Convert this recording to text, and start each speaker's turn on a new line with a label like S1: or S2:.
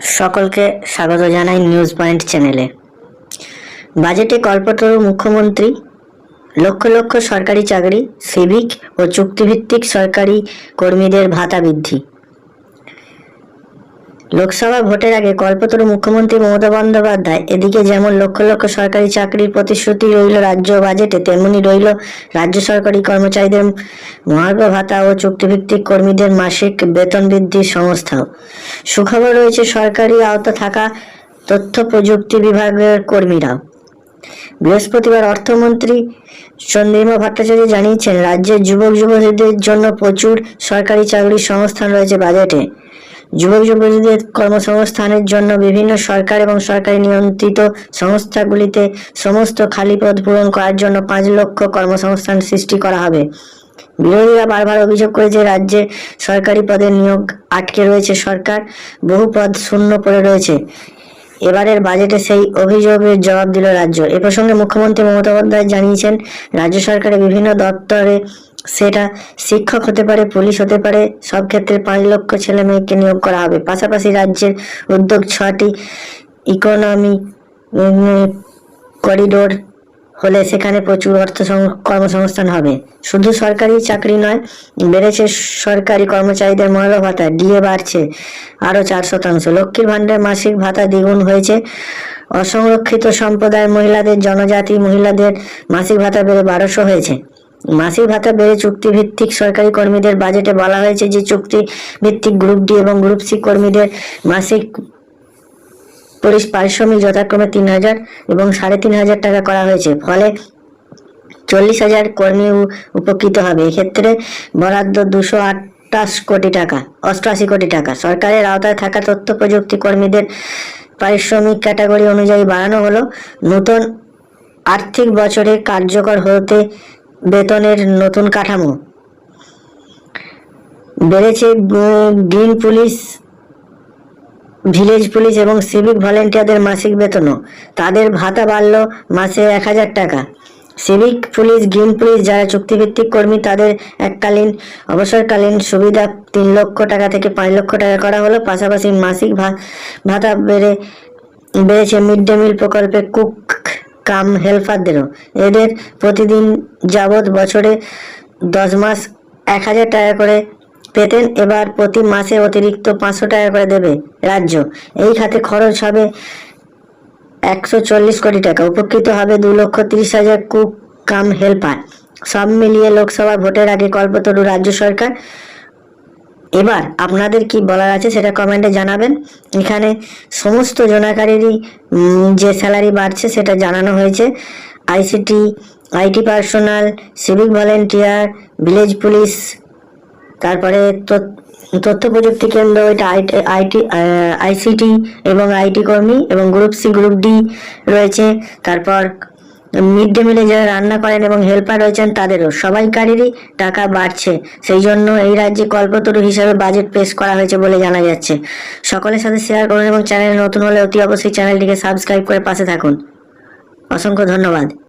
S1: সকলকে স্বাগত জানাই নিউজ পয়েন্ট চ্যানেলে। বাজেটে কল্পতরু মুখ্যমন্ত্রী, লক্ষ লক্ষ সরকারি চাকরি, সিভিক ও চুক্তিভিত্তিক সরকারি কর্মীদের ভাতা বৃদ্ধি। লোকসভা ভোটের আগে কল্পতরু মুখ্যমন্ত্রী মমতা বন্দ্যোপাধ্যায়, এদিকে যেমন লক্ষ লক্ষ সরকারি চাকরির প্রতিশ্রুতি রইল রাজ্য বাজেটে, তেমনি রইল রাজ্য সরকারি কর্মচারীদের মহার্ঘ ভাতা ও চুক্তিভিত্তিক কর্মীদের মাসিক বেতন বৃদ্ধির সংস্থাও। সুখবর রয়েছে, সরকারি আওতা থাকা তথ্য প্রযুক্তি বিভাগের কর্মীরাও। বৃহস্পতিবার অর্থমন্ত্রী চন্দ্রিমা ভট্টাচার্য জানিয়েছেন, রাজ্যের যুবক যুবতীদের জন্য প্রচুর সরকারি চাকরির সংস্থান রয়েছে বাজেটে। যুবক যুবতীদের কর্মসংস্থানের জন্য বিভিন্ন সরকার এবং সরকারি নিয়ন্ত্রিত সংস্থাগুলিতে সমস্ত খালি পদ পূরণ করার জন্য পাঁচ লক্ষ কর্মসংস্থান সৃষ্টি করা হবে। বিরোধীরা বারবার অভিযোগ করেছে রাজ্যে সরকারি পদের নিয়োগ আটকে রয়েছে সরকার, বহু পদ শূন্য পড়ে রয়েছে। এবারের বাজেটে সেই অভিযোগের জবাব দিল রাজ্য। এ প্রসঙ্গে মুখ্যমন্ত্রী মমতা বন্দ্যোপাধ্যায় জানিয়েছেন, রাজ্য সরকারের বিভিন্ন দপ্তরে সেটা শিক্ষক হতে পারে, পুলিশ হতে পারে, সব ক্ষেত্রে পাঁচ লক্ষ ছেলে মেয়েকে নিয়োগ করা হবে। পাশাপাশি রাজ্যের উদ্যোগ ছটি ইকোনমি করিডোর হলে সেখানে প্রচুর অর্থ কর্মসংস্থান হবে। শুধু সরকারি চাকরি নয়, বেড়েছে সরকারি কর্মচারীদের মহার্ঘ ভাতা, ডিএ বাড়ছে আরও চার শতাংশ। লক্ষ্মীর ভাণ্ডার মাসিক ভাতা দ্বিগুণ হয়েছে। অসংরক্ষিত সম্প্রদায়ের মহিলাদের, জনজাতি মহিলাদের মাসিক ভাতা বেড়ে বারোশো হয়েছে। মাসিক ভাতা বেড়ে চুক্তিভিত্তিক সরকারি কর্মীদের বাজেটে বলা হয়েছে যে চুক্তি ভিত্তিক গ্রুপ ডি এবং গ্রুপ সি কর্মীদের মাসিক পারিশ্রমিক যথাক্রমে তিন হাজার এবং সাড়ে তিন হাজার টাকা করা হয়েছে। ফলে চল্লিশ হাজার কর্মী উপকৃত হবে। এক্ষেত্রে বরাদ্দ দুশো আটাশ কোটি টাকা, অষ্টআশি কোটি টাকা। সরকারের আওতায় থাকা তথ্য প্রযুক্তি কর্মীদের পারিশ্রমিক ক্যাটাগরি অনুযায়ী বাড়ানো হলো। নতুন আর্থিক বছরে কার্যকর হতে বেতনের নতুন কাঠামো। বেড়েছে গ্রিন পুলিশ, ভিলেজ পুলিশ এবং সিভিক ভলেন্টিয়ারদের মাসিক বেতনও। তাদের ভাতা বাড়ল মাসে এক হাজার টাকা। সিভিক পুলিশ, গ্রিন পুলিশ যারা চুক্তিভিত্তিক কর্মী, তাদের এককালীন, অবসরকালীন সুবিধা তিন লক্ষ টাকা থেকে পাঁচ লক্ষ টাকা করা হলো। পাশাপাশি মাসিক ভাতা বেড়ে, বেড়েছে মিড ডে মিল প্রকল্পে কুক কাম হেল্পারদেরও এদের প্রতিদিন যাবৎ বছরে দশ মাস এক হাজার টাকা করে পেতেন। এবার প্রতি মাসে অতিরিক্ত পাঁচশো টাকা করে দেবে রাজ্য। এই খাতে খরচ হবে একশো চল্লিশ কোটি টাকা। উপকৃত হবে দু লক্ষ তিরিশ হাজার কুক কাম হেল্পার। সব মিলিয়ে লোকসভা ভোটের আগে কল্পতরু রাজ্য সরকার এবার আপনাদের কি বলার আছে সেটা কমেন্টে জানাবেন। এখানে সমস্ত জোনাকারেরই যে স্যালারি বাড়ছে সেটা জানানো হয়েছে। ICT IT personal civic volunteer village police তারপরে তথ্য- প্রযুক্তি কেন্দ্র, এটা আইটি আইসিটি এবং আইটি কর্মী এবং গ্রুপ সি গ্রুপ ডি রয়েছে। তারপর মিড ডে মিলে যারা রান্না করেন এবং হেল্পার রয়েছেন তাদেরও সবাইকারেরই টাকা বাড়ছে। সেই জন্য এই রাজ্যে কল্পতরু হিসাবে বাজেট পেশ করা হয়েছে বলে জানা যাচ্ছে। সকলের সাথে শেয়ার করুন এবং চ্যানেল নতুন হলে অতি অবশ্যই চ্যানেলটিকে সাবস্ক্রাইব করে পাশে থাকুন। অসংখ্য ধন্যবাদ।